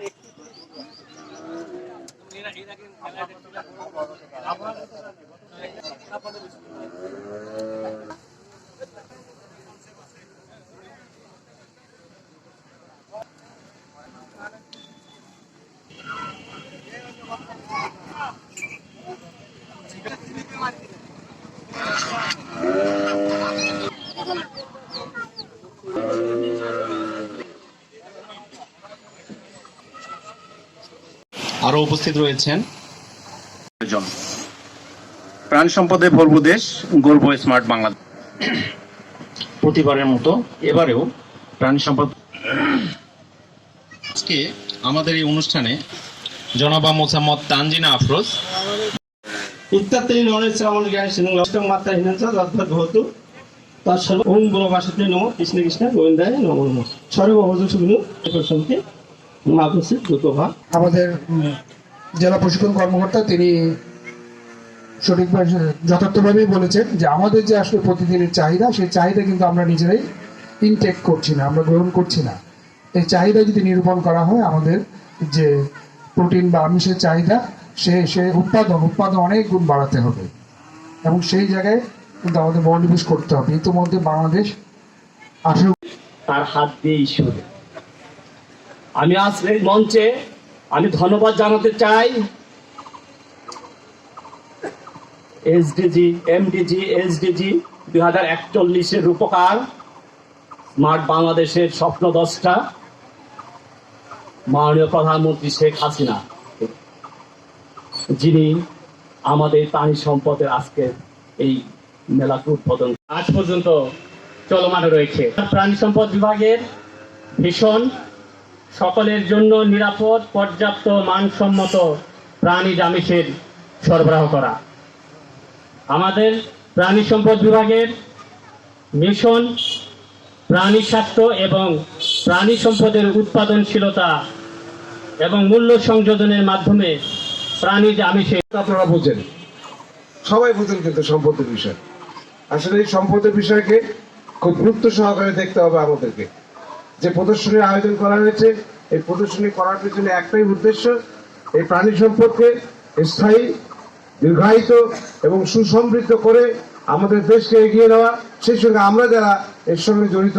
একটু আরও উপস্থিত রয়েছেন। জন। প্রাণ সম্পদে ভরবু দেশ গর্ব স্মার্ট বাংলাদেশ। প্রতিবারের মতো এবারেও প্রাণী সম্পদ আজকে আমাদের এই অনুষ্ঠানে জনাবা মোসাম্মদ তানজিনা আফরোজ। ইত্যাদি নরেশ শ্রাবণ জ্ঞান মাত্রা হিনাঞ্চ তদ্ভত ভবতু। তৎসর্ব ওম ব্রহ্মাসতে নম কৃষ্ণ কৃষ্ণ গোবিন্দায় নম নম। সুবিনু প্রসঙ্গে মাধুসী দুর্গভা আমাদের জেলা প্রশিক্ষণ কর্মকর্তা তিনি সঠিকভাবে যথার্থভাবেই বলেছেন যে আমাদের যে আসলে প্রতিদিনের চাহিদা সেই চাহিদা কিন্তু আমরা নিজেরাই ইনটেক করছি না আমরা গ্রহণ করছি না। এই চাহিদা যদি নিরূপণ করা হয় আমাদের যে প্রোটিন বা আমিষের চাহিদা সে সে উৎপাদন উৎপাদন অনেক গুণ বাড়াতে হবে। এবং সেই জায়গায় কিন্তু আমাদের মনোনিবেশ করতে হবে। ইতিমধ্যে বাংলাদেশ আঠেরো তার হাত দিয়েই শুরু। আমি আজ এই মঞ্চে আমি ধন্যবাদ জানাতে চাই এসডিজি, এমডিজি, এসডিজি দুই হাজার একচল্লিশের রূপকার স্মার্ট বাংলাদেশের স্বপ্ন দশটা মাননীয় প্রধানমন্ত্রী শেখ হাসিনা, যিনি আমাদের প্রাণী সম্পদের আজকে এই মেলাকে উদ্বোধন আজ পর্যন্ত চলমান রয়েছে। প্রাণী সম্পদ বিভাগের ভীষণ সকলের জন্য নিরাপদ, পর্যাপ্ত, মানসম্মত প্রাণী আমিষের সরবরাহ করা। আমাদের প্রাণী সম্পদ বিভাগের মিশন, প্রাণী স্বাস্থ্য এবং প্রাণী সম্পদের উৎপাদনশীলতা এবং মূল্য সংযোজনের মাধ্যমে প্রাণী আমিষের আপনারা বোঝেন। সবাই বোঝেন কিন্তু সম্পদের বিষয়। আসলে এই সম্পদের বিষয়কে খুব গুরুত্ব সহকারে দেখতে হবে আমাদেরকে। যে প্রদর্শনীর আয়োজন করা হয়েছে, এই প্রদর্শনী করার পেছনে একটাই উদ্দেশ্য, এই প্রাণী সম্পদকে স্থায়ী, দীর্ঘায়িত এবং সুসমৃদ্ধ করে আমাদের দেশকে এগিয়ে নেওয়া। সেই সঙ্গে আমরা যারা এর সঙ্গে জড়িত,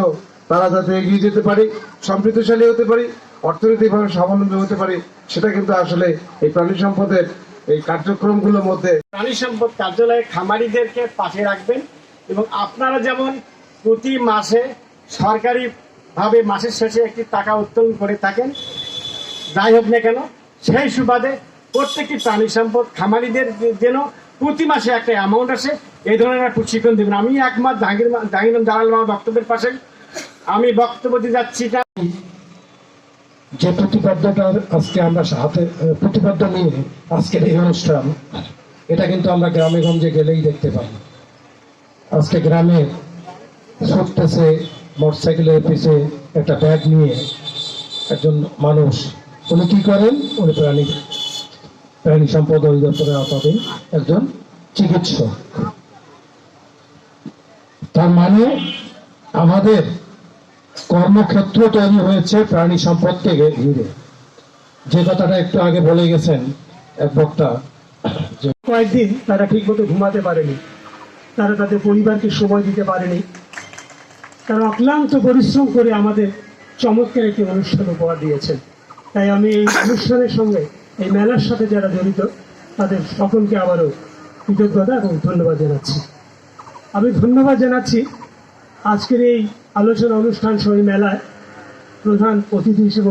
তারা যাতে এগিয়ে যেতে পারি, সমৃদ্ধশালী হতে পারি, অর্থনৈতিকভাবে স্বাবলম্বী হতে পারি, সেটা কিন্তু আসলে এই প্রাণী সম্পদের এই কার্যক্রমগুলোর মধ্যে। প্রাণী সম্পদ কার্যালয়ে খামারিদেরকে পাশে রাখবেন এবং আপনারা যেমন প্রতি মাসে সরকারি ভাবে মাসের শেষে একটি টাকা উত্তোলন করে থাকেন। যাই হোক না কেন, সেই সুবাদে প্রত্যেকটি প্রাণী সম্পদ খামারিদের যেন প্রতি মাসে একটা অ্যামাউন্ট আসে, এই ধরনের প্রশিক্ষণ দেবেন আমি একমত জাহাঙ্গীর মা- জাহাঙ্গীর জালাল মামা বক্তব্যের পাশে আমি বক্তব্য দিতে যাচ্ছি যে প্রতিপাদ্যটা আজকে আমরা হাতে প্রতিপাদ্য নিয়ে আজকের এই অনুষ্ঠান, এটা কিন্তু আমরা গ্রামে গঞ্জে গেলেই দেখতে পাই আজকে গ্রামে ছুটতেছে মোটরসাইকেলের পিছে একটা ব্যাগ নিয়ে একজন মানুষ, উনি কি করেন? উনি প্রাণী প্রাণী সম্পদ অধিদপ্তরের আওতাধীন একজন চিকিৎসক। তার মানে আমাদের কর্মক্ষেত্র তৈরি হয়েছে প্রাণী সম্পদকে ঘিরে। যে কথাটা একটু আগে বলে গেছেন এক বক্তা কয়েকদিন তারা ঠিকমতো ঘুমাতে পারেনি। তারা তাদের পরিবারকে সময় দিতে পারেনি। তারা অক্লান্ত পরিশ্রম করে আমাদের চমৎকার একটি অনুষ্ঠান উপহার দিয়েছেন। তাই আমি এই অনুষ্ঠানের সঙ্গে এই মেলার সাথে যারা জড়িত, তাদের সকলকে আবারও কৃতজ্ঞতা এবং ধন্যবাদ জানাচ্ছি। আমি ধন্যবাদ জানাচ্ছি আজকের এই আলোচনা অনুষ্ঠান সহ মেলায় প্রধান অতিথি হিসেবে